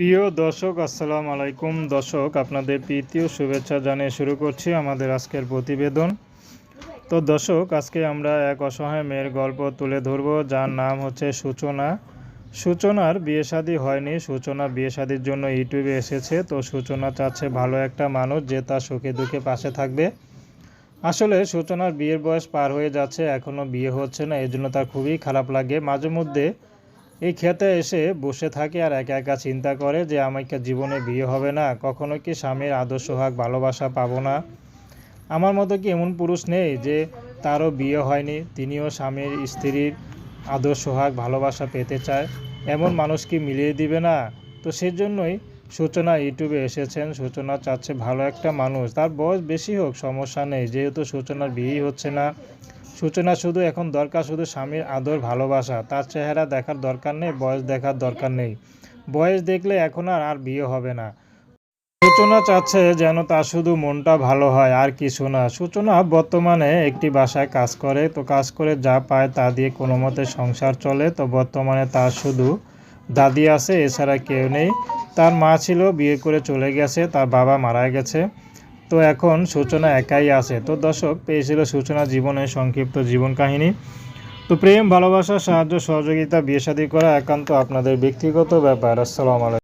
প্রিয় দর্শক, আসসালামু আলাইকুম। দর্শক, আপনাদের প্রীতীয় শুভেচ্ছা জানিয়ে শুরু করছি আমাদের আজকের প্রতিবেদন। তো দর্শক, আজকে আমরা এক অসহায় মেয়ের গল্প তুলে ধরব, যার নাম হচ্ছে সূচনা। সূচনার বিয়ে শাদী হয়নি। সূচনা বিয়ে শাদীর জন্য ইউটিউবে এসেছে। তো সূচনা চাচ্ছে ভালো একটা মানুষ যে তার সুখে দুঃখে পাশে থাকবে। আসলে সূচনার বিয়ের বয়স পার হয়ে যাচ্ছে এখনও বিয়ে হচ্ছে না এই জন্য তার খুবই খারাপ লাগে। মাঝে মধ্যে এই খেতে এসে বসে থাকে আর একা একা চিন্তা করে যে আমাকে জীবনে বিয়ে হবে না, কখনো কি স্বামীর আদর্শ হাক, ভালোবাসা পাবো না। আমার মতো কি এমন পুরুষ নেই যে তারও বিয়ে হয়নি, তিনিও স্বামীর স্ত্রীর আদর্শ হাক, ভালোবাসা পেতে চায়। এমন মানুষ কি মিলিয়ে দিবে না? তো সেজন্যই সূচনা ইউটিউবে এসেছেন, সূচনা চাচ্ছে ভালো একটা মানুষ। তার বয়স বেশি হোক, সমস্যা নেই। যেহেতু সূচনার বিয়েই হচ্ছে না সূচনা শুধু এখন দরকার শুধু স্বামীর আদর, ভালোবাসা। তার চেহারা দেখার দরকার নেই, বয়স দেখার দরকার নেই। বয়স দেখলে এখন আর আর বিয়ে হবে না। সূচনা চাচ্ছে যেন তার শুধু মনটা ভালো হয়, আর কিছু না। সূচনা বর্তমানে একটি বাসায় কাজ করে, তো কাজ করে যা পায় তা দিয়ে কোনো মতে সংসার চলে। তো বর্তমানে তার শুধু দাদি আছে, এছাড়া কেউ নেই। তার মা ছিল, বিয়ে করে চলে গেছে, তার বাবা মারা গেছে। তো এখন সূচনা একাই আছে। তো দর্শক পেয়েছিল সূচনা জীবনের সংক্ষিপ্ত জীবন কাহিনী। তো প্রেম, ভালোবাসা, সাহায্য, সহযোগিতা, বিয়ে করা একান্ত আপনাদের ব্যক্তিগত ব্যাপার। আসসালামু আলাইকুম।